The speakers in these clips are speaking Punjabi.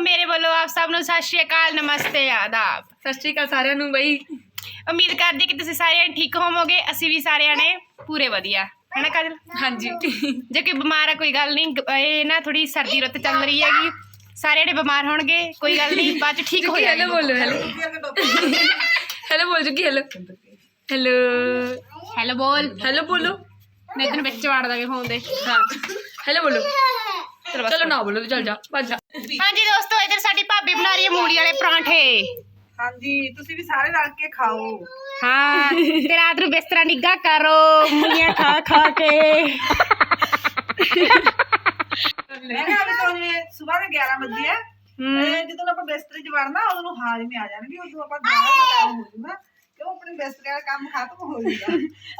ਮੇਰੇ ਵੱਲੋਂ ਆਪ ਸਭ ਨੂੰ ਸਤਿ ਸ਼੍ਰੀ ਅਕਾਲ ਨਮਸਤੇ ਆਦਾਬ। ਸਤਿ ਸ਼੍ਰੀ ਅਕਾਲ ਸਾਰਿਆਂ ਨੂੰ ਬਈ। ਉਮੀਦ ਕਰਦੀ ਕਿ ਤੁਸੀਂ ਸਾਰੇ ਠੀਕ ਹੋਵੋਗੇ ਅਸੀਂ ਵੀ ਸਾਰਿਆਂ ਨੇ ਪੂਰੇ ਵਧੀਆ। ਹੈਨਾ ਕਾਜਲ? ਹਾਂਜੀ। ਜੇ ਕੋਈ ਬਿਮਾਰ ਹੈ ਕੋਈ ਗੱਲ ਨਹੀਂ ਗ- ਇਹ ਨਾ ਥੋੜੀ ਸਰਦੀ ਰੁੱਤ ਚੱਲ ਰਹੀ ਹੈਗੀ। ਸਾਰੇ ਜਿਹੜੇ ਬਿਮਾਰ ਹੋਣਗੇ ਕੋਈ ਗੱਲ ਨਹੀਂ ਬਾਅਦ ਚ ਠੀਕ ਹੋ ਹੈਲੋ ਜਾਣਗੇ। ਬੋਲੋ ਹੈਲੋ ਹੈਲੋ ਬੋਲ ਚੁੱਕੀ ਹੈਲੋ ਹੈਲੋ ਹੈਲੋ ਬੋਲ। ਹੈਲੋ ਬੋਲੋ। ਨਹੀਂ ਤੈਨੂੰ ਵਿੱਚ ਵਾੜ ਦਾਂਗੇ ਫੋਨ ਦੇ। ਹਾਂ। ਹੈਲੋ ਬੋਲੋ। ਚਲੋ ਨਾ ਬੋਲੋ ਚੱਲ ਜਾ ਭੱਜ ਜਾ। ਹਾਂਜੀ ਦੋਸਤੋ ਇਧਰ ਸਾਡੀ ਭਾਬੀ ਬਣਾ ਰਹੀ ਹੈ ਮੂਲੀ ਵਾਲੇ ਪਰਾਂਠੇ। ਹਾਂਜੀ ਤੁਸੀਂ ਵੀ ਸਾਰੇ ਰਲ ਕੇ ਖਾਓ। ਹਾਂ ਤੇ ਰਾਤ ਨੂੰ ਬਿਸਤਰਾ ਨਿੱਘਾ ਕਰੋ ਮੂਲੀਆਂ ਖਾ ਖਾ ਕੇ। ਮੈਂ ਕਿਹਾ ਵੀ ਤੋਂ ਇਹ ਸਵੇਰ ਦੇ 11 ਵਜੇ ਆ। ਹਮ। ਇਹ ਜਦੋਂ ਆਪਾਂ ਬਿਸਤਰੇ 'ਚ ਵੜਨਾ ਉਦੋਂ ਨੂੰ ਹਾਜ਼ਮੇ ਆ ਜਾਣਗੇ ਉਦੋਂ ਆਪਾਂ ਦੁਬਾਰਾ ਤੋਂ ਕੰਮ ਹੋ ਜੂਗਾ। ਕਿਉਂ ਆਪਣੇ ਬਿਸਤਰੇ ਵਾਲਾ ਕੰਮ ਖਤਮ ਹੋ ਜੂਗਾ?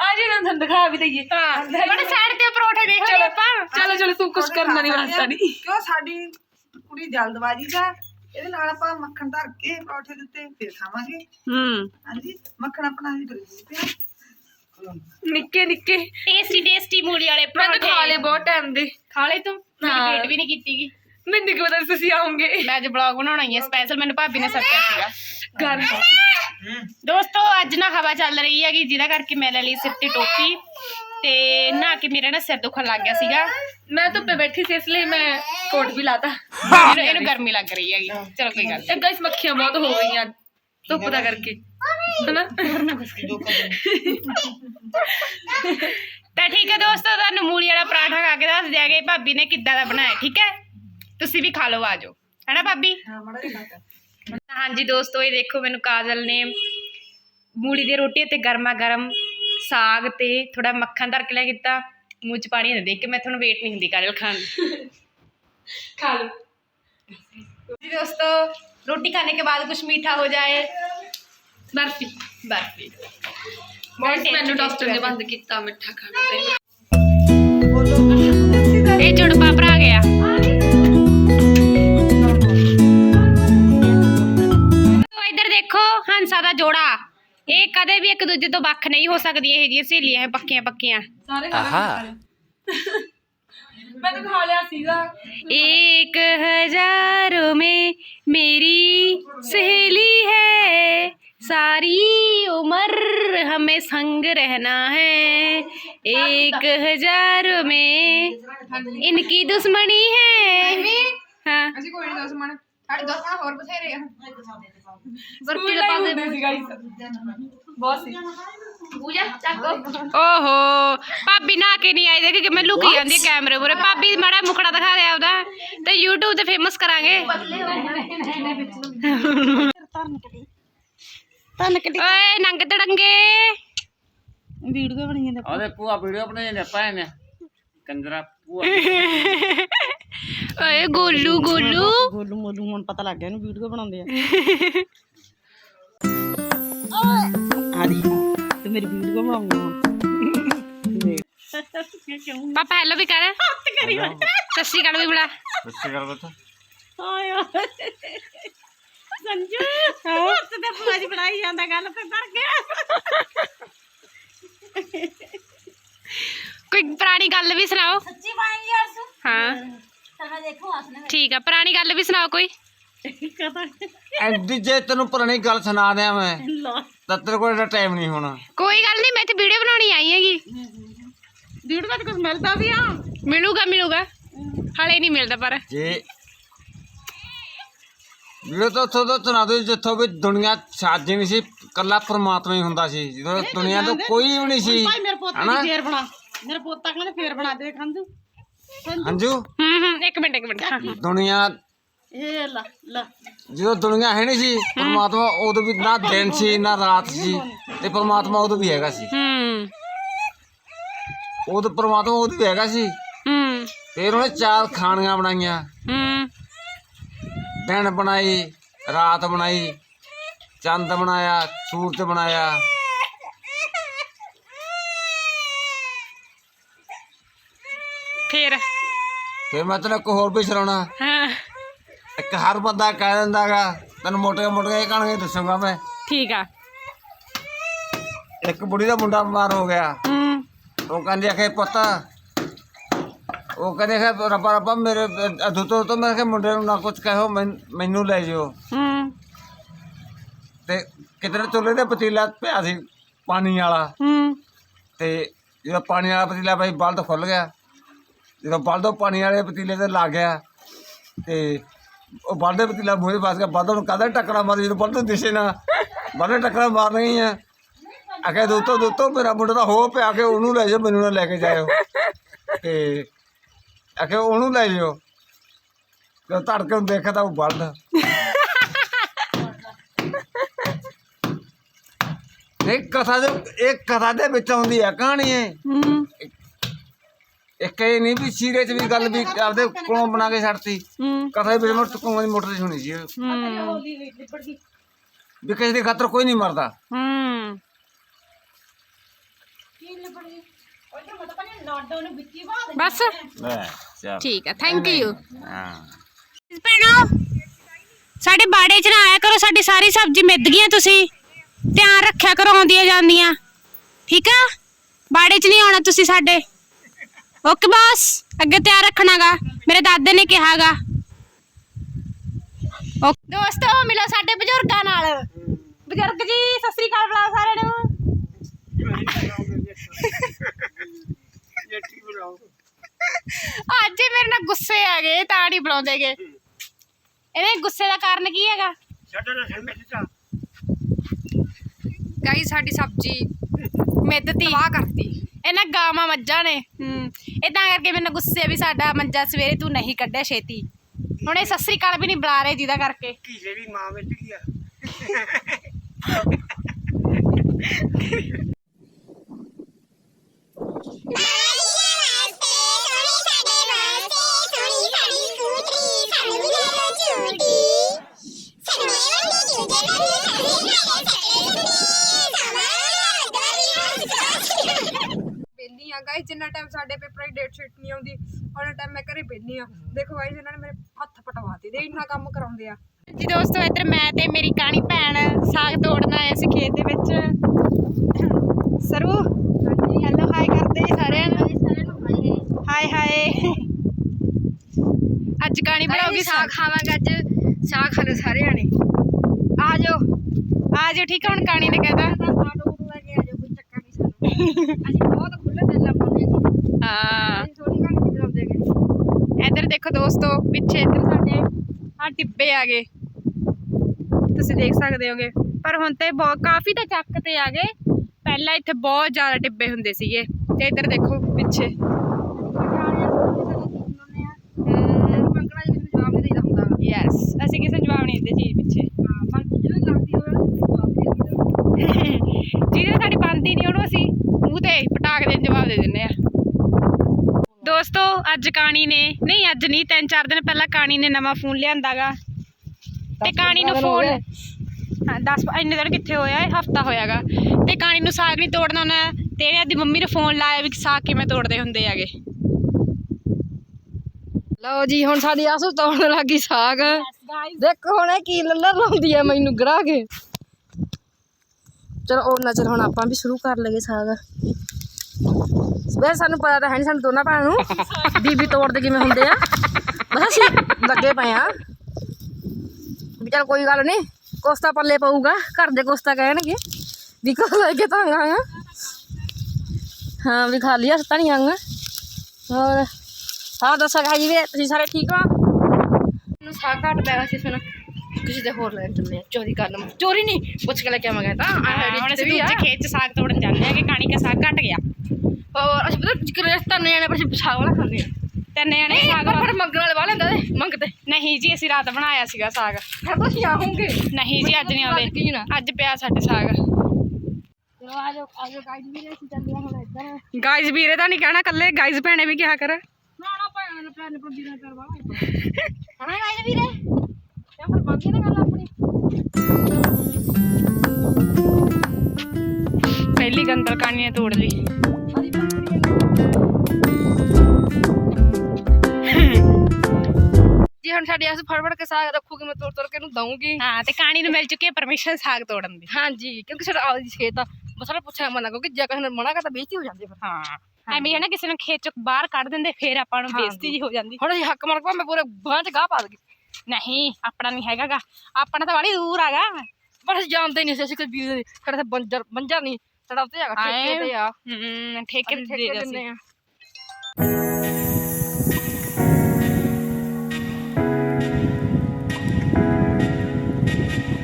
ਆ ਜੀ ਨਾ ਤੁਹਾਨੂੰ ਦਿਖਾ ਵੀ ਦਈਏ। ਹਾਂ। ਬੜੇ ਸਾਈਡ ਤੇ ਪਰੌਂਠੇ ਦੇਖ ਲਓ ਆਪਾਂ। ਚਲੋ ਚਲੋ ਤੂੰ ਕੁਝ ਕਰਨਾ ਨਹੀਂ ਵਾਸਤਾ ਨਹੀਂ। ਕਿਉਂ ਸਾਡੀ ਕੁੜੀ ਜਲਦਬਾਜ਼ੀ ਦਾ ਇਹਦੇ ਨਾਲ ਆਪਾਂ ਮੱਖਣ ਧਰ ਕੇ ਪਰੌਠੇ ਦੇ ਉੱਤੇ ਫਿਰ ਖਾਵਾਂਗੇ। ਹੂੰ। ਹਾਂਜੀ ਮੱਖਣ ਆਪਣਾ ਹੀ ਕਰੀ ਪਿਆ ਨਿੱਕੇ ਨਿੱਕੇ। ਟੇਸਟੀ ਟੇਸਟੀ ਮੂਲੀ ਵਾਲੇ ਮੈਂ ਤਾਂ ਪਰੌਂਠੇ ਖਾ ਲਏ ਬਹੁਤ ਟਾਈਮ ਦੇ। ਖਾ ਲਏ ਤੂੰ। ਮੇਰੀ ਵੇਟ ਵੀ ਨਹੀਂ ਕੀਤੀਗੀ ਮੈਨੂੰ ਕੀ ਪਤਾ ਤੁਸੀਂ ਆਉਂਗੇ ਮੈਂ ਅੱਜ ਬਲੌਗ ਬਣਾਉਣਾ ਹੀ ਹੈ ਸਪੈਸ਼ਲ ਮੈਨੂੰ ਭਾਬੀ ਨੇ ਸੱਦਿਆ ਸੀਗਾ। ਗੱਲ। ਦੋਸਤੋ ਅੱਜ ਨਾ ਹਵਾ ਚੱਲ ਰਹੀ ਹੈਗੀ ਜਿਹਦਾ ਕਰਕੇ ਮੈਂ ਲੈ ਲਈ ਸਿਰ ਤੇ ਟੋਪੀ। ਤੇ ਨਹਾ ਕੇ ਮੇਰਾ ਨਾ ਸਿਰ ਦੁਖਣ ਲੱਗ ਗਿਆ ਸੀਗਾ। ਮੈਂ ਧੁੱਪੇ ਬੈਠੀ ਸੀ ਇਸ ਲਈ ਮੈਂ ਕੋਟ ਵੀ ਲਾਤਾ। ਇਹਨੂੰ ਇਹਨੂੰ ਗਰਮੀ ਲੱਗ ਰਹੀ ਹੈਗੀ। ਚਲੋ ਕੋਈ ਗੱਲ ਨੀ। ਇਹ ਗਾਇਸ ਮੱਖੀਆਂ ਬਹੁਤ ਹੋ ਗਈਆਂ। ਧੁੱਪ ਦਾ ਕਰਕੇ। ਹਨਾ? ਤਾਂ ਠੀਕ ਹੈ ਦੋਸਤੋ ਤੁਹਾਨੂੰ ਮੂਲੀ ਵਾਲਾ ਪਰਾਠਾ ਖਾ ਕੇ ਦੱਸ ਦਿਆਂਗੇ ਭਾਬੀ ਨੇ ਕਿੱਦਾਂ ਦਾ ਬਣਾਇਆ ਠੀਕ ਹੈ? ਤੁਸੀਂ ਵੀ ਖਾ ਲਓ ਆਜੋ ਹੈਨਾ ਭਾਬੀ? ਹਾਂ ਮੜਾ ਜਿਹਾ ਖਾ ਹਾਂਜੀ ਦੋਸਤੋ ਇਹ ਦੇਖੋ ਮੈਨੂੰ ਕਾਜਲ ਨੇ ਮੂਲੀ ਦੀ ਰੋਟੀ ਤੇ ਗਰਮਾ ਗਰਮ ਸਾਗ ਤੇ ਥੋੜਾ ਮੱਖਣ ਧਰ ਕੇ ਲੈ ਕੀਤਾ ਮੂੰਹ ਚ ਪਾਣੀ ਨਾ ਦੇਖ ਕੇ ਮੈਂ ਤੁਹਾਨੂੰ ਵੇਟ ਨਹੀਂ ਹੁੰਦੀ ਕਾਜਲ ਖਾਣ ਦੀ ਖਾ ਲਓ जी दोस्तों रोटी खाने के बाद कुछ मीठा हो जाए ਬਰਫੀ बर्फी ਗਾਇਸ ਮੈਨੂੰ ਡਾਕਟਰ ਨੇ ਬੰਦ ਕੀਤਾ ਮਿੱਠਾ ਖਾਣਾ ਤੇ ਇਹ ਜੁੜਪਾ ਭਰਾ ਗਿਆ ਤੋ ਇੱਧਰ ਦੇਖੋ ਹੰਸਾ ਦਾ ਜੋੜਾ ਇਹ ਕਦੇ ਵੀ ਇੱਕ ਦੂਜੇ ਤੋਂ ਵੱਖ ਨਹੀਂ ਹੋ ਸਕਦੀ ਇਹ ਜੀ ਸਹੇਲੀਆਂ ਇਹ ਪੱਕੀਆਂ ਪੱਕੀਆਂ ਸਾਰੇ ਖਾ ਲਏ ਮੈਂ ਤਾਂ ਖਾ ਲਿਆ ਸੀਗਾ एक हजारों में मेरी सहेली है सारी उम्र हमें संग रहना है एक हजार में इनकी दुश्मनी है हाँ ਅਸੀਂ ਕੋਈ ਨਹੀਂ ਦੁਸ਼ਮਣ ਸਾਡੇ ਦੁਸ਼ਮਣ ਹੋਰ ਬਥੇਰੇ ਆ। ਬਰਫੀ ਦਾ ਪਾਉਂਦੇ ਸੀ ਗਾਇਸ। ਬਹੁਤ ਸੀ। ਪੂਜਾ ਚੱਕੋ ਓਹੋ ਭਾਬੀ ਨਾ ਕੇ ਨਹੀਂ ਆਈ ਦੇਖ ਕਿ ਮੈਂ ਲੁਕੀ ਜਾਂਦੀ ਹੈ ਕੈਮਰੇ ਮੂਰੇ ਭਾਬੀ ਮਾੜਾ ਮੁਖੜਾ ਦਿਖਾ ਰਿਹਾ ਉਹਦਾ ਤੇ YouTube ਤੇ ਫੇਮਸ ਕਰਾਂਗੇ। ਓਏ ਨੰਗ ਤੜੰਗੇ। ਵੀਡੀਓ ਬਣੀ ਜਾਂਦੇ ਉਹਦੇ ਭੂਆ ਵੀਡੀਓ ਬਣਾਈ ਨੇ ਪਾਏ ਨੇ ਕੰਜਰਾ ਭੂਆ। ਓਏ ਗੋਲੂ ਗੋਲੂ। ਗੋਲੂ ਮੋਲੂ ਹੁਣ ਪਤਾ ਲੱਗ ਗਿਆ ਇਹਨੂੰ ਵੀਡੀਓ ਬਣਾਉਂਦੇ ਆ। ਆ ਦੇ ਤੂੰ ਮੇਰੀ ਵੀਡੀਓ ਬਣਾਉਂਗਾ ਹੁਣ। ਪਾਪਾ ਹੈਲੋ ਵੀ ਕਰ। ਹੱਥ ਕਰੀ ਸਤਿ ਸ਼੍ਰੀ ਅਕਾਲ ਵੀ ਬੁਲਾ। ਬੱਚੇ ਕਰ ਬਤਾ ਆਇਆ ਸੰਜੂ ਹੱਥ ਤੇ ਭਾਜੀ ਬਣਾਈ ਜਾਂਦਾ ਗੱਲ ਤੇ ਡਰ ਗਿਆ। ਕੋਈ ਪੁਰਾਣੀ ਗੱਲ ਵੀ ਸੁਣਾਓ। ਸੱਚੀ ਪਾਏਂਗੇ ਯਾਰ ਸੂ ਹਾਂ। ਠੀਕ ਆ ਪੁਰਾਣੀ ਗੱਲ ਵੀ ਸੁਣਾਓ ਕੋਈ ਕਹਤਾ ਐਂਡੀ ਜੇ ਤੈਨੂੰ ਪੁਰਾਣੀ ਗੱਲ ਸੁਣਾ ਦਿਆਂ ਮੈਂ ਲਾ ਤਾਂ ਤੇਰੇ ਕੋਲ ਏਡਾ ਟਾਈਮ ਨਹੀਂ ਹੋਣਾ ਕੋਈ ਗੱਲ ਨਹੀਂ ਮੈਂ ਤੇ ਵੀਡੀਓ ਬਣਾਉਣੀ ਆਈ ਹੈਗੀ ਵੀਡੀਓ ਵਿੱਚ ਕੁਝ ਮਿਲਦਾ ਵੀ ਆ ਮਿਲੂਗਾ ਮਿਲੂਗਾ ਹਾਲੇ ਨਹੀਂ ਮਿਲਦਾ ਪਰ ਜੇ ਵੀਡੀਓ ਤਾਂ ਉੱਥੋਂ ਤੋਂ ਸੁਣਾ ਦੋ ਜਿੱਥੋਂ ਵੀ ਦੁਨੀਆ ਸਾਜੀ ਨਹੀਂ ਸੀ ਕੱਲਾ ਪ੍ਰਮਾਤਮਾ ਹੀ ਹੁੰਦਾ ਸੀ ਜਦੋਂ ਦੁਨੀਆ ਤੋਂ ਕੋਈ ਵੀ ਨਹੀਂ ਸੀ ਭਾਈ ਮੇਰੇ ਪੋਤੇ ਹਨਾ? ਦੀ ਫੇਰ ਬਣਾ ਮੇਰੇ ਪੋਤਾ ਕਹਿੰਦਾ ਫੇਰ ਬਣਾ ਦੇ ਖੰਦੂ ਹੰਝੂ ਹੂੰ ਹੂੰ ਇੱਕ ਮਿੰਟ ਇੱਕ ਮਿੰਟ ਹਾਂ, ਹਾਂ। ਦੁਨੀਆ ਇਹ ਲਾ ਲਾ। ਜਦੋਂ ਦੁਨੀਆ ਹੈ ਨਹੀਂ ਸੀ ਪ੍ਰਮਾਤਮਾ ਉਦੋਂ ਵੀ ਨਾ ਦਿਨ ਸੀ ਨਾ ਰਾਤ ਸੀ ਤੇ ਪ੍ਰਮਾਤਮਾ ਉਦੋਂ ਵੀ ਹੈਗਾ ਸੀ। ਹੂੰ। ਉਦੋਂ ਪ੍ਰਮਾਤਮਾ ਉਦੋਂ ਵੀ ਹੈਗਾ ਸੀ। ਹੂੰ। ਫਿਰ ਉਹਨੇ ਚਾਰ ਖਾਣੀਆਂ ਬਣਾਈਆਂ। ਹੂੰ। ਦਿਨ ਬਣਾਈ ਰਾਤ ਬਣਾਈ ਚੰਦ ਬਣਾਇਆ ਸੂਰਜ ਬਣਾਇਆ। ਫੇਰ? ਫਿਰ ਮੈਂ ਤੈਨੂੰ ਇੱਕ ਹੋਰ ਵੀ ਸੁਣਾਉਣਾ। ਹਾਂ। ਇੱਕ ਹਰ ਬੰਦਾ ਕਹਿ ਦਿੰਦਾਗਾ ਤੈਨੂੰ ਮੋਟੇ ਮੋਟੇ ਕਹਾਣੀਆਂ ਦੱਸੂਗਾ ਮੈਂ। ਠੀਕ ਆ। ਇੱਕ ਬੁੜੀ ਦਾ ਮੁੰਡਾ ਬਿਮਾਰ ਹੋ ਗਿਆ। ਹੂੰ। ਉਹ ਕਹਿੰਦੀ ਆਖੇ ਪੁੱਤ ਉਹ ਕਹਿੰਦੇ ਕਿ ਰੱਬਾ ਰੱਬਾ ਮੇਰੇ ਅਧੂ ਤੋਂ ਮੈਂ ਕਿਹਾ ਮੁੰਡੇ ਨੂੰ ਨਾ ਕੁਝ ਕਹੋ ਮੈਨ- ਲੈ ਜਿਓ। ਹੂੰ। ਤੇ ਕਿਤੇ ਚੁੱਲ੍ਹੇ ਦੇ ਪਤੀਲਾ ਪਿਆ ਸੀ ਪਾਣੀ ਵਾਲਾ। ਹੂੰ। ਤੇ ਜਦੋਂ ਪਾਣੀ ਵਾਲਾ ਪਤੀਲਾ ਭਾਈ ਬਲਦ ਖੁੱਲ ਗਿਆ। ਜਦੋਂ ਬਲਦ ਪਾਣੀ ਵਾਲੇ ਪਤੀਲੇ ਤੇ ਲੱਗ ਗਿਆ ਤੇ ਉਹ ਬਲਦ ਪਤੀਲਾ ਮੂਹਰੇ ਫਸ ਗਿਆ ਬਲਦ ਨੂੰ ਕਦੇ ਟੱਕਰਾ ਮਾਰ ਜਦੋਂ ਬਲਦ ਦਿਸੇ ਨਾ ਬਲਦ ਟੱਕਰਾ ਮਾਰ ਰਹੀ ਆ। ਅਕੇ ਦੋਤੋ ਦੋਤੋ ਮੇਰਾ ਮੁੰਡਾ ਤਾਂ ਹੋ ਪਿਆ ਕੇ ਉਹਨੂੰ ਲੈ ਜਾਓ ਮੈਨੂੰ ਨਾ ਲੈ ਕੇ ਜਾਇਓ। ਤੇ ਅਕੇ ਉਹਨੂੰ ਲੈ ਜਾਓ ਜਦੋਂ ਧੜਕੇ ਨੂੰ ਦੇਖਿਆ ਤਾਂ ਉਹ ਬਲਦ ਇਹ ਕਥਾ ਦੇ ਇਹ ਕਥਾ ਦੇ ਵਿੱਚ ਆਉਂਦੀ ਹੈ ਕਹਾਣੀ ਇਹ। ਹੂੰ। ਇੱਕ ਇਹ ਨਹੀਂ ਵੀ ਸੀਰੇ ਚ ਵੀ ਗੱਲ ਵੀ ਆਪਦੇ ਕੋਲੋਂ ਬਣਾ ਕੇ ਛੱਡਤੀ। ਹੂੰ। ਕਥਾ ਵਿੱਚ ਮੈਂ ਟਕੂਆਂ ਦੀ ਮੋਟਰ 'ਚ ਸੁਣੀ ਸੀ। ਹੂੰ। ਵੀ ਕਿਸੇ ਦੀ ਖਾਤਰ ਕੋਈ ਨਹੀਂ ਮਰਦਾ। ਹੂੰ। ਬਸ। ਠੀਕ ਹੈ ਥੈਂਕ ਯੂ ਹਾਂ। ਭੈਣੋ ਸਾਡੇ ਬਾੜੇ 'ਚ ਨਾ ਆਇਆ ਕਰੋ ਸਾਡੀ ਸਾਰੀ ਸਬਜ਼ੀ ਮਿੱਧ ਗਈਆਂ ਤੁਸੀਂ। ਧਿਆਨ ਰੱਖਿਆ ਕਰੋ ਆਉਂਦੀਆਂ ਜਾਂਦੀਆਂ। ਠੀਕ ਆ? ਬਾੜੇ 'ਚ ਨਹੀਂ ਆਉਣਾ ਤੁਸੀਂ ਸਾਡੇ। ਓਕੇ ਬਾਸ ਅੱਗੇ ਧਿਆਨ ਰੱਖਣਾਗਾ ਮੇਰੇ ਦਾਦੇ ਨੇ ਕਿਹਾਗਾ ਦੋਸਤੋ ਮਿਲੋ ਸਾਡੇ ਬਜ਼ੁਰਗਾਂ ਨਾਲ ਬਜ਼ੁਰਗ ਜੀ ਸਤਿ ਸ੍ਰੀ ਅਕਾਲ ਬੁਲਾਓ ਸਾਰਿਆਂ ਨੂੰ ਅੱਜ ਇਹ ਮੇਰੇ ਨਾਲ ਗੁੱਸੇ ਆ ਗਏ ਤਾਂ ਨਹੀਂ ਬੁਲਾਉਂਦੇਗੇ ਇਹਦੇ ਗੁੱਸੇ ਦਾ ਕਾਰਨ ਕੀ ਹੈਗਾ ਗਾਈ ਸਾਡੀ ਸਬਜ਼ੀ ਮਿੱਧਤੀ ਤਬਾਹ ਕਰਤੀ ਇਹਨਾਂ ਗਾਵਾਂ ਮੱਝਾਂ ਨੇ। ਹੂੰ। ਤਾਂ ਕਰਕੇ ਮੈਨੂੰ ਗੁੱਸੇ ਵੀ ਸਾਡਾ ਮੰਜਾ ਸਵੇਰੇ ਤੂੰ ਨਹੀਂ ਕੱਢਿਆ ਛੇਤੀ। ਹੁਣ ਇਹ ਸਤਿ ਸ੍ਰੀ ਅਕਾਲ ਵੀ ਨਹੀਂ ਬੁਲਾ ਰਹੇ ਜਿਹਦਾ ਕਰਕੇ। ਬੇਲੀ ਆ। ਗਾਈ ਜਿੰਨਾ ਟਾਈਮ ਸਾਡੇ ਪੇਪਰ ਦੀ ਡੇਟ ਸ਼ੀਟ ਨਹੀਂ ਆਉਂਦੀ ਉਹਨਾਂ ਟਾਈਮ ਮੈਂ ਘਰੇ ਬੇਲੀ ਆ ਦੇਖੋ ਗਾਈ ਇਹਨਾਂ ਨੇ ਮੇਰੇ ਹੱਥ ਪਟਵਾਤੇ ਦੇ ਇੰਨਾ ਕੰਮ ਕਰਾਉਂਦੇ ਆ। ਜੀ ਦੋਸਤੋ ਇੱਧਰ ਮੈਂ ਤੇ ਮੇਰੀ ਕਾਣੀ ਭੈਣ ਸਾਗ ਤੋੜਨ ਆਏ ਸੀ ਖੇਤ ਦੇ ਵਿੱਚ। ਸਰੂ ਹੈਲੋ ਹਾਈ ਕਰਦੇ ਸਾਰਿਆਂ ਨੂੰ। ਹਾਏ ਹਾਏ ਅੱਜ ਕਾਣੀ ਬਣਾਉਗੀ ਸਾਗ। ਖਾਵਾਂਗੇ ਅੱਜ। ਸਾਗ ਖਾ ਲਓ ਸਾਰਿਆਂ ਨੇ। ਆ ਜਾਓ ਆ ਜਾਓ ਠੀਕ ਹੈ ਹੁਣ ਕਾਣੀ ਨੇ ਕਹਿਤਾ। ਆਟੋ ਨੂੰ ਲੈ ਕੇ ਆ ਜਾਓ ਕੋਈ ਚੱਕਰ ਨਹੀਂ ਸਾਨੂੰ। ਅਸੀਂ ਬਹੁਤ ਖੁੱਲੇ ਦਿਲ ਨਾਲ ਪਾਉਂਦੇ ਜੀ ਹਾਂ। ਅਸੀਂ ਥੋੜੀ ਗੱਲ ਨਹੀਂ ਬਣਾਉਂਦੇ ਗੇ। ਇੱਧਰ ਦੇਖੋ ਦੋਸਤੋ ਪਿੱਛੇ ਇੱਧਰ ਸਾਡੇ ਆ ਟਿੱਬੇ ਆ ਗਏ। ਤੁਸੀਂ ਦੇਖ ਸਕਦੇ ਹੋਗੇ। ਪਰ ਹੁਣ ਤੇ ਬਹੁਤ ਕਾਫੀ ਤਾਂ ਚੱਕ ਤੇ ਆ ਗਏ। ਪਹਿਲਾਂ ਇੱਥੇ ਬਹੁਤ ਜ਼ਿਆਦਾ ਟਿੱਬੇ ਹੁੰਦੇ ਸੀਗੇ। ਤੇ ਇੱਧਰ ਦੇਖੋ ਪਿੱਛੇ। ਯੈਸ ਅਸੀਂ ਕਿਸੇ ਨੂੰ ਜਵਾਬ ਨਹੀਂ ਦਿੰਦੇ ਚੀਜ਼ ਪਿੱਛੇ। ਹਾਂ ਬਾਕੀ ਜਦੋਂ ਲੱਗਦੀ ਹੋਵੇ ਜਿਹਦੇ ਸਾਡੀ ਬਣਦੀ ਨਹੀਂ ਉਹਨੂੰ ਅਸੀਂ ਮੂੰਹ ਤੇ ਪਟਾਕ ਦੇ ਜਵਾਬ ਦੇ ਦਿੰਦੇ ਆ ਦੋਸਤੋ ਅੱਜ ਕਾਣੀ ਨੇ ਨਹੀਂ ਅੱਜ ਨਹੀਂ ਤਿੰਨ ਚਾਰ ਦਿਨ ਪਹਿਲਾਂ ਕਾਣੀ ਨੇ ਨਵਾਂ ਫੋਨ ਲਿਆਂਦਾਗਾ। ਤੇ ਕਾਣੀ ਨੂੰ ਫੋਨ ਹਾਂ 10 ਇੰਨੇ ਦਿਨ ਕਿੱਥੇ ਹੋਇਆ ਇਹ ਹਫਤਾ ਹੋਇਆਗਾ। ਤੇ ਕਾਣੀ ਨੂੰ ਸਾਗ ਨਹੀਂ ਤੋੜਨਾ ਉਹਨੇ ਤੇ ਇਹਨੇ ਦੀ ਮੰਮੀ ਨੂੰ ਫੋਨ ਲਾਇਆ ਵੀ ਸਾਗ ਕਿਵੇਂ ਤੋੜਦੇ ਹੁੰਦੇ ਹੈਗੇ। ਲਓ ਜੀ ਹੁਣ ਸਾਡੀ ਆਸੂ ਤੋੜਨ ਲੱਗੀ ਸਾਗ। ਦੇਖੋ ਹੁਣ ਇਹ ਕੀ ਲੱਲਾ ਲਾਉਂਦੀ ਆ ਮੈਨੂੰ ਗਰਾ ਕੇ। ਚਲੋ ਉਹ ਨਾ ਹੁਣ ਆਪਾਂ ਵੀ ਸ਼ੁਰੂ ਕਰ ਲਈਏ ਸਾਗ। ਵੈਸੇ ਸਾਨੂੰ ਪਤਾ ਤਾਂ ਹੈ ਨਹੀਂ ਸਾਨੂੰ ਦੋਨਾਂ ਭੈਣਾਂ ਨੂੰ, ਬੀਬੀ ਤੋੜਦੇ ਕਿਵੇਂ ਹੁੰਦੇ ਆ। ਬਸ ਅਸੀਂ ਲੱਗੇ ਪਏ ਆ। ਵੀ ਚਲ ਕੋਈ ਗੱਲ ਨਹੀਂ ਕੋਸਤਾ ਪੱਲੇ ਪਊਗਾ, ਘਰ ਦੇ ਕੋਸਤਾ ਕਹਿਣਗੇ। ਵੀ ਕੋ ਲੈ ਕੇ ਤਾਂ ਆਇਆ ਹਾਂ, ਵੀ ਖਾਲੀ ਹਸਤਾ ਨਹੀਂ ਆਂਗਾ ਹੋਰ ਹਾਂ ਦੱਸਾਂ ਜੀ, ਵੀ ਤੁਸੀਂ ਸਾਰੇ ਠੀਕ ਹੋ? ਮੈਨੂੰ ਸਾਗ ਘੱਟ ਪਿਆ ਸੀ ਸੁਣ। ਕਿਸੇ ਦੇ ਹੋਰ ਲੈ ਚੱਲੇ ਆ, ਚੋਰੀ ਕਰਨ ਚੋਰੀ ਨਹੀਂ ਪੁੱਛ ਕੇ ਲੈ ਕੇ ਆਵਾਂਗੇ ਤਾਂ। ਆਹ ਹੁਣ ਅਸੀਂ ਵੀ ਆ ਦੂਜੇ ਖੇਤ 'ਚ ਸਾਗ ਤੋੜਨ ਜਾਂਦੇ ਆ ਕਿ ਕਾਣੀ ਦਾ ਸਾਗ ਘਟ ਗਿਆ। ਹੋਰ ਅਸੀਂ ਪਤਾ ਜਿਕਰ ਰਸਤਾ ਨੇ ਆਣੇ ਪਰ ਅਸੀਂ ਸਾਗ ਵਾਲਾ ਖਾਂਦੇ ਆ। ਤਿੰਨ ਜਣੇ ਨਹੀਂ ਸਾਗ ਪਰ ਫਿਰ ਮੰਗਣ ਵਾਲੇ ਵਾਲੇ ਹੁੰਦੇ ਮੰਗਦੇ। ਨਹੀਂ ਜੀ ਅਸੀਂ ਰਾਤ ਬਣਾਇਆ ਸੀਗਾ ਸਾਗ। ਫਿਰ ਤਾਂ ਅਸੀਂ ਆਉਂਗੇ ਨਹੀਂ ਜੀ ਅੱਜ ਨਹੀਂ ਆਉਂਦੇ। ਅੱਜ ਪਿਆ ਸਾਡੇ ਸਾਗ। ਹਾਂ ਗਾਇਜ਼ ਵੀਰੇ ਤਾਂ ਨਹੀਂ ਕਹਿਣਾ ਕੱਲੇ ਗਾਇਜ਼ ਭੈਣੇ ਵੀ ਕਿਹਾ ਕਰ। ਨਾ ਨਾ ਭੈਣ ਨੇ ਭੈਣ ਨੇ ਪਰ ਵੀਰਾਂ ਕਰ ਵਾਲਾ ਹਣਾ ਗਾਈਡ ਵੀਰੇ। ਤੇ ਫਿਰ ਬਾਕੀ ਨਾ ਗੱਲ ਆਪਣੀ। ਪਹਿਲੀ ਗੰਦਲ ਕਾਣੀ ਨੇ ਤੋੜ ਲਈ। ਜੀ ਹੁਣ ਸਾਡੀ ਆਸ ਫੜ ਫੜ ਕੇ ਸਾਗ ਰੱਖੂਗੀ ਮੈਂ ਤੋੜ ਤੋੜ ਕੇ ਇਹਨੂੰ ਦਊਂਗੀ। ਹਾਂ ਤੇ ਕਾਣੀ ਨੂੰ ਮਿਲ ਚੁੱਕੀ ਹੈ ਪਰਮਿਸ਼ਨ ਸਾਗ ਤੋੜਨ ਦੀ। ਹਾਂਜੀ ਕਿਉਂਕਿ ਸਾਡਾ ਆਪਦੀ ਖੇਤ ਆ। ਬਸ ਸਾਡਾ ਪੁੱਛਿਆ ਮਨਾ ਕਿਉਂਕਿ ਜੇ ਕਿਸੇ ਨੇ ਮਨਾ ਕਰਤਾ ਬੇਇੱਜ਼ਤੀ ਹੋ ਜਾਂਦੀ ਫਿਰ। ਹਾਂ ਐਵੇਂ ਹੈ ਨਾ ਕਿਸੇ ਨੂੰ ਖੇਚ ਬਾਹਰ ਕੱਢ ਦਿੰਦੇ ਫੇਰ ਆਪਾਂ ਨੂੰ। ਬੇਇੱਜ਼ਤੀ ਜੀ ਹੋ ਜਾਂਦੀ। ਹੁਣ ਅਸੀਂ ਹੱਕ ਮਾਰ ਕੇ ਮੈਂ ਪੂਰੇ ਬਾਂਹ ਚ ਗਾਹ ਪਾ ਦਗੀ ਨਹੀਂ ਆਪਣਾ ਨਹੀਂ ਹੈਗਾਗਾ। ਆਪਣਾ ਤਾਂ ਬੜੀ ਦੂਰ ਪਰ ਅਸੀਂ ਜਾਣਦੇ ਨਹੀਂ ਅਸੀਂ ਕੋਈ ਵੀ ਸਾਡੇ ਤੇ ਬੰਜਰ ਬੰਜਰ ਨਹੀਂ ਸਾਡਾ ਉੱਤੇ ਹੈਗਾ। ਠੇਕੇ ਤੇ ਆ। ਹਮ ਠੇਕੇ ਤੇ ਦੇ ਦਿੰਦੇ ਆ।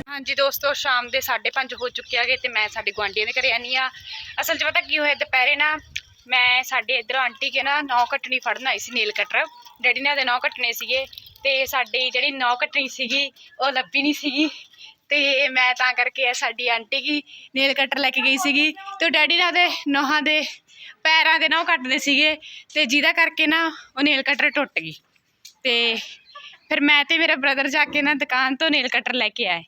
ਹਾਂਜੀ ਦੋਸਤੋ ਸ਼ਾਮ ਦੇ 5:30 ਹੋ ਚੁੱਕੇ ਆਗੇ ਤੇ ਮੈਂ ਸਾਡੇ ਗੁਆਂਢੀਆਂ ਦੇ ਘਰੇ ਆਨੀ ਆ। ਅਸਲ 'ਚ ਪਤਾ ਕੀ ਹੋਇਆ ਦੁਪਹਿਰੇ ਨਾ ਮੈਂ ਸਾਡੇ ਇਧਰ ਆਂਟੀ ਕੇ ਨਾ ਨੌ ਕੱਟਣੀ ਫੜਨ ਆਈ ਸੀ ਨੇਲ ਕਟਰ। ਡੈਡੀ ਨੇ ਦੇ ਨੌ ਕੱਟਣੇ ਸੀਗੇ। ਤੇ ਸਾਡੀ ਜਿਹੜੀ ਨੌ ਕੱਟਣੀ ਸੀਗੀ, ਉਹ ਲੱਭੀ ਨਹੀਂ ਸੀਗੀ। ਤੇ ਮੈਂ ਤਾਂ ਕਰਕੇ ਸਾਡੀ ਆਂਟੀ ਕੀ ਨੇਲ ਕਟਰ ਲੈ ਕੇ ਗਈ ਸੀਗੀ ਤੇ ਡੈਡੀ ਨੇ ਉਹਦੇ ਨੌਹਾਂ ਦੇ ਪੈਰਾਂ ਦੇ ਨਾ ਉਹ ਕੱਟਦੇ ਸੀਗੇ ਤੇ ਜਿਹਦਾ ਕਰਕੇ ਨਾ ਉਹ ਨੇਲ ਕਟਰ ਟੁੱਟ ਗਈ। ਤੇ ਫਿਰ ਮੈਂ ਤੇ ਮੇਰਾ ਬ੍ਰਦਰ ਜਾ ਕੇ ਨਾ ਦੁਕਾਨ ਤੋਂ ਨੇਲ ਕਟਰ ਲੈ ਕੇ ਆਏ।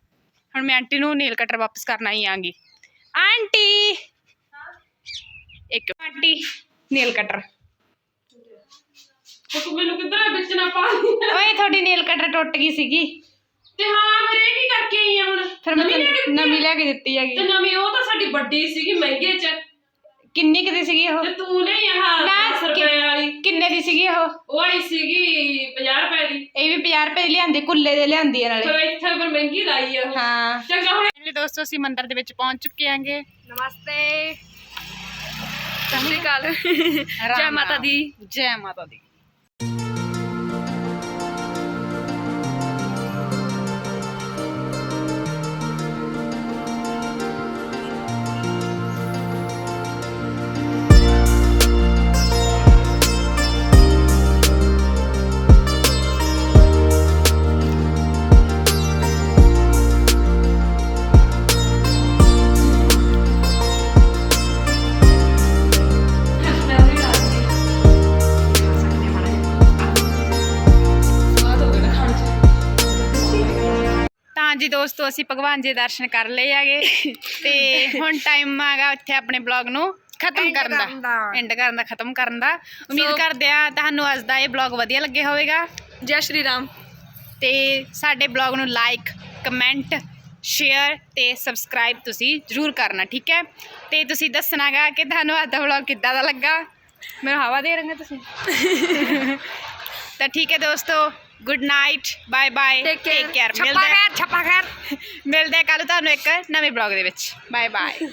ਹੁਣ ਮੈਂ ਆਂਟੀ ਨੂੰ ਨੇਲ ਕਟਰ ਵਾਪਸ ਕਰਨਾ ਹੀ ਆਂਗੀ। ਆਂਟੀ! ਇੱਕ ਆਂਟੀ, ਨੇਲ ਕਟਰ। ਤੂੰ ਮੈਨੂੰ ਕਿੱਧਰ ਵਿੱਚ ਨਾ ਪਾ ਓਏ ਤੁਹਾਡੀ ਨੇਲ ਕਟਰ ਟੁੱਟ ਗਈ ਸੀਗੀ। ਤੇ ਹਾਂ ਫਿਰ ਇਹ ਕੀ ਕਰਕੇ ਆਈ ਆ ਹੁਣ? ਫਿਰ ਮੈਂ ਤੈਨੂੰ ਨਵੀਂ ਲੈ ਕੇ ਦਿੱਤੀ ਹੈਗੀ। ਤੇ ਨਵੀਂ ਉਹ ਤਾਂ ਸਾਡੀ ਵੱਡੀ ਸੀਗੀ ਮਹਿੰਗੇ ਚ। ਕਿੰਨੀ ਕੁ ਦੀ ਸੀਗੀ ਉਹ? ਤੇ ਤੂੰ ਲਈ ਆਹ ਨਾ, 10 ਰੁਪਏ ਵਾਲੀ। ਕਿੰਨੇ ਦੀ ਸੀਗੀ ਉਹ? ਉਹ ਆਈ ਸੀਗੀ 50 ਰੁਪਏ ਦੀ। ਇਹ ਵੀ 50 ਰੁਪਏ ਦੀ ਲਿਆਂਦੀ ਕੁੱਲੇ ਦੇ ਲਿਆਂਦੀ ਆ ਨਾਲੇ। ਪਰ ਇੱਥੇ ਪਰ ਮਹਿੰਗੀ ਲਾਈ ਆ ਉਹ। ਹਾਂ। ਚੰਗਾ ਹੁਣ ਫਾਈਨਲੀ ਦੋਸਤੋ ਅਸੀਂ ਮੰਦਿਰ ਦੇ ਵਿੱਚ ਪਹੁੰਚ ਚੁੱਕੇ ਆਂਗੇ ਨਮਸਤੇ। ਸਤਿ ਸ਼੍ਰੀ ਅਕਾਲ। ਜੈ ਮਾਤਾ ਦੀ। ਜੈ ਮਾਤਾ ਦੀ। ਜੀ ਦੋਸਤੋ ਅਸੀਂ ਭਗਵਾਨ ਜੀ ਦੇ ਦਰਸ਼ਨ ਕਰ ਲਏ ਆਗੇ ਤੇ ਹੁਣ ਟਾਈਮ ਆਗਾ ਇੱਥੇ ਆਪਣੇ ਬਲੌਗ ਨੂੰ ਖਤਮ ਕਰਨ ਦਾ। ਐਂਡ ਕਰਨ ਦਾ ਖਤਮ ਕਰਨ ਦਾ। ਉਮੀਦ ਕਰਦੇ ਆ ਤੁਹਾਨੂੰ ਅੱਜ ਦਾ ਇਹ ਬਲੌਗ ਵਧੀਆ ਲੱਗਿਆ ਹੋਵੇਗਾ। ਜੈ ਸ਼੍ਰੀ ਰਾਮ। ਤੇ ਸਾਡੇ ਬਲੌਗ ਨੂੰ ਲਾਈਕ ਕਮੈਂਟ ਸ਼ੇਅਰ ਤੇ ਸਬਸਕ੍ਰਾਈਬ ਤੁਸੀਂ ਜ਼ਰੂਰ ਕਰਨਾ ਠੀਕ ਹੈ? ਤੇ ਤੁਸੀਂ ਦੱਸਣਾਗਾ ਕਿ ਤੁਹਾਨੂੰ ਅੱਜ ਦਾ ਬਲੌਗ ਕਿੱਦਾਂ ਦਾ ਲੱਗਾ? ਮੈਨੂੰ ਹਵਾ ਦੇ ਰਹੇ ਤੁਸੀਂ। ਤਾਂ ਠੀਕ ਹੈ ਦੋਸਤੋ good night bye bye take care ਛੱਪਾ ਖੈਰ ਛੱਪਾ ਖੈਰ ਮਿਲਦੇ ਕੱਲ ਤੁਹਾਨੂੰ ਇੱਕ ਨਵੇਂ ਬਲੌਗ ਦੇ ਵਿੱਚ ਬਾਏ ਬਾਏ